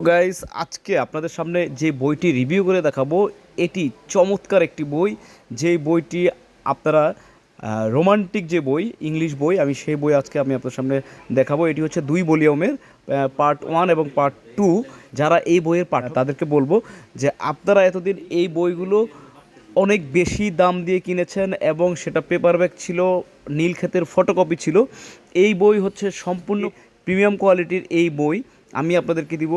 Guys আজকে আপনাদের সামনে যে বইটি রিভিউ করে দেখাবো, এটি চমৎকার একটি বই। যেই বইটি আপনারা রোমান্টিক যে বই ইংলিশ বই, আমি সেই বই আজকে আমি আপনাদের সামনে দেখাবো। এটি হচ্ছে দুই ভলিউমের পার্ট ওয়ান এবং পার্ট টু যারা এই বইয়ের পার্ট তাদেরকে বলব যে আপনারা এতদিন এই বইগুলো অনেক বেশি দাম দিয়ে কিনেছেন এবং সেটা পেপার ব্যাগ ছিল, নীল ক্ষেতের ফটোকপি ছিল। এই বই হচ্ছে সম্পূর্ণ প্রিমিয়াম কোয়ালিটির এই বই। আমি আপনাদেরকে দিব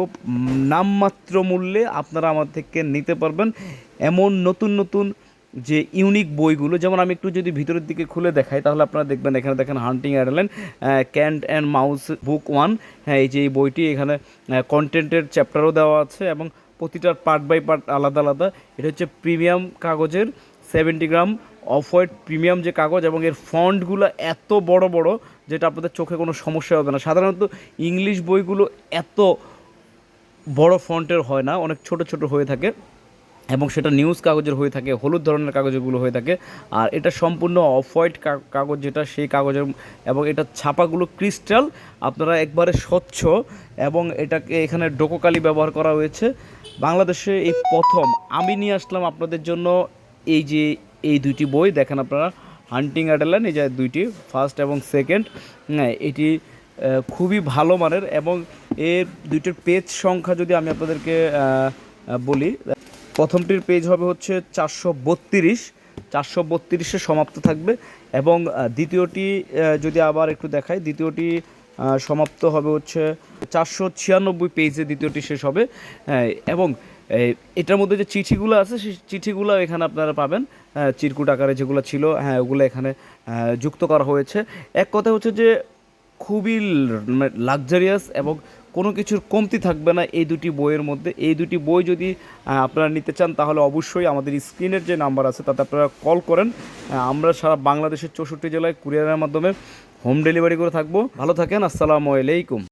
নামমাত্র মূল্যে আপনারা আমার থেকে নিতে পারবেন এমন নতুন নতুন যে ইউনিক বইগুলো। যেমন আমি একটু যদি ভিতরের দিকে খুলে দেখাই, তাহলে আপনারা দেখবেন এখানে দেখেন haunting Adeline cat and mouse book one হ্যাঁ এই যে এই বইটি এখানে কন্টেন্টের চ্যাপ্টারও দেওয়া আছে এবং প্রতিটার পার্ট বাই পার্ট আলাদা আলাদা। এটা হচ্ছে প্রিমিয়াম কাগজের seventy gram off white premium যে কাগজ এবং এর ফন্টগুলো এত বড় বড় যেটা আপনাদের চোখে কোনো সমস্যা হবে না। সাধারণত ইংলিশ বইগুলো এত বড় ফন্টের হয় না, অনেক ছোট ছোট হয়ে থাকে এবং সেটা নিউজ কাগজের হয়ে থাকে, হলুদ ধরনের কাগজগুলো হয়ে থাকে। আর এটা সম্পূর্ণ অফ হোয়াইট কাগজ যেটা সেই কাগজের এবং এটা ছাপাগুলো ক্রিস্টাল, আপনারা একবারে স্বচ্ছ এবং এটাকে এখানে ডোকোকালি ব্যবহার করা হয়েছে। বাংলাদেশে এই প্রথম। আমি নিয়ে আসলাম আপনাদের জন্য এই যে এই দুইটি বই দেখেন আপনারা হান্টিং অ্যাডেলান এই যে দুইটি ফার্স্ট এবং সেকেন্ড হ্যাঁ এটি খুবই ভালো মানের এবং এর দুইটির পেজ সংখ্যা যদি আমি আপনাদেরকে বলি প্রথমটির পেজ হবে হচ্ছে চারশো বত্রিশ চারশো বত্রিশে সমাপ্ত থাকবে এবং দ্বিতীয়টি যদি আবার একটু দেখাই দ্বিতীয়টি সমাপ্ত হবে হচ্ছে চারশো ছিয়ানব্বই পেজে দ্বিতীয়টি শেষ হবে হ্যাঁ, এবং এটার মধ্যে যে চিঠিগুলো আছে, সেই চিঠিগুলো এখানে আপনারা পাবেন। চিরকুট আকারে যেগুলো ছিল হ্যাঁ ওগুলো এখানে যুক্ত করা হয়েছে। এক কথা হচ্ছে যে, খুবই লাক্সারিয়াস এবং কোনো কিছুর কমতি থাকবে না এই দুটি বইয়ের মধ্যে। এই দুটি বই যদি আপনারা নিতে চান, তাহলে অবশ্যই আমাদের স্ক্রিনের যে নাম্বার আছে, তাতে আপনারা কল করেন। আমরা সারা বাংলাদেশের চৌষট্টি জেলায় কুরিয়ারের মাধ্যমে হোম ডেলিভারি করে থাকব। ভালো থাকেন, আসসালামু আলাইকুম।